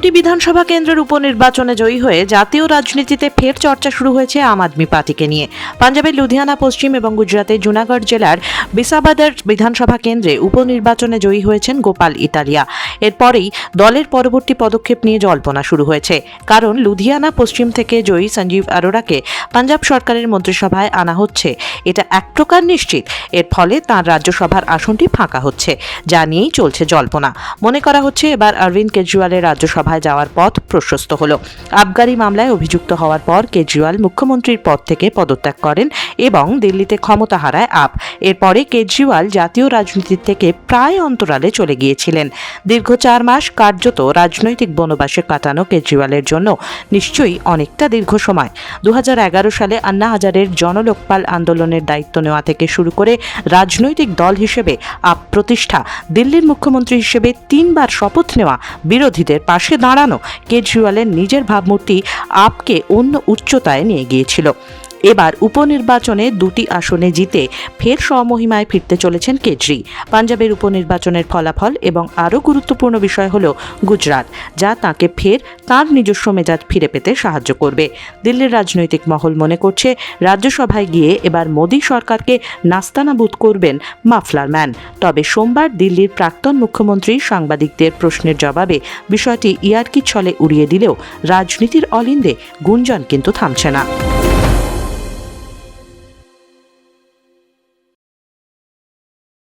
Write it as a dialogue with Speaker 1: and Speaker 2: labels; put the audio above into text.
Speaker 1: দুটি বিধানসভা কেন্দ্রের উপনির্বাচনে জয়ী হয়ে জাতীয় রাজনীতিতে ফের চর্চা শুরু হয়েছে আম আদমি পার্টিকে নিয়ে। পাঞ্জাবের লুধিয়ানা, পশ্চিম এবং গুজরাতের জুনাগড় জেলার বিসাবাদের বিধানসভা কেন্দ্রে উপনির্বাচনে জয়ী হয়েছেন গোপাল ইতালিয়া এরপরেই দলের পরবর্তী পদক্ষেপ নিয়ে জল্পনা শুরু হয়েছে। কারণ লুধিয়ানা, পশ্চিম থেকে জয়ী সঞ্জীব আরোরাকে পাঞ্জাব সরকারের মন্ত্রিসভায় আনা হচ্ছে। এটা এক প্রকার নিশ্চিত। এর ফলে তাঁর রাজ্যসভার আসনটি ফাঁকা হচ্ছে। যা নিয়েই চলছে জল্পনা। মনে করা হচ্ছে এবার অরবিন্দ কেজরিওয়ালের রাজ্যসভায় যাওয়ার পথ প্রশস্ত হলো। আবগারি মামলায় অভিযুক্ত হওয়ার পর কেজরিওয়াল মুখ্যমন্ত্রীর পদ থেকে পদত্যাগ করেন এবং দিল্লিতে ক্ষমতা হারায় আপ। এরপরে কেজরিওয়াল জাতীয় রাজনীতির থেকে প্রায় অন্তরালে চলে গিয়েছিলেন। দীর্ঘ চার মাস কার্যত রাজনৈতিক বনবাসে কাটানো কেজরিওয়ালের জন্য নিশ্চয়ই অনেকটা দীর্ঘ সময়। দু হাজার এগারো সালে আন্না হাজারের জনলোকপাল আন্দোলনের দায়িত্ব নেওয়া থেকে শুরু করে রাজনৈতিক দল হিসেবে আপ প্রতিষ্ঠা, দিল্লির মুখ্যমন্ত্রী হিসেবে তিনবার শপথ নেওয়া বিরোধীদের পাশে দাঁড়ানো কেজরিওয়ালের নিজের ভাবমূর্তি আপকে অন্য উচ্চতায় নিয়ে গিয়েছিল। এবার উপনির্বাচনে দুটি আসনে জিতে ফের স্বমহিমায় ফিরতে চলেছেন কেজরি। পাঞ্জাবের উপনির্বাচনের ফলাফল এবং আরও গুরুত্বপূর্ণ বিষয় হল গুজরাট, যা তাকে ফের তার নিজস্ব মেজাজ ফিরে পেতে সাহায্য করবে। দিল্লির রাজনৈতিক মহল মনে করছে, রাজ্যসভায় গিয়ে এবার মোদী সরকারকে নাস্তানাবুদ করবেন মাফলার ম্যান। তবে সোমবার দিল্লির প্রাক্তন মুখ্যমন্ত্রী সাংবাদিকদের প্রশ্নের জবাবে বিষয়টি ইয়ার্কি ছলে উড়িয়ে দিলেও রাজনীতির অলিন্দে গুঞ্জন কিন্তু থামছে না।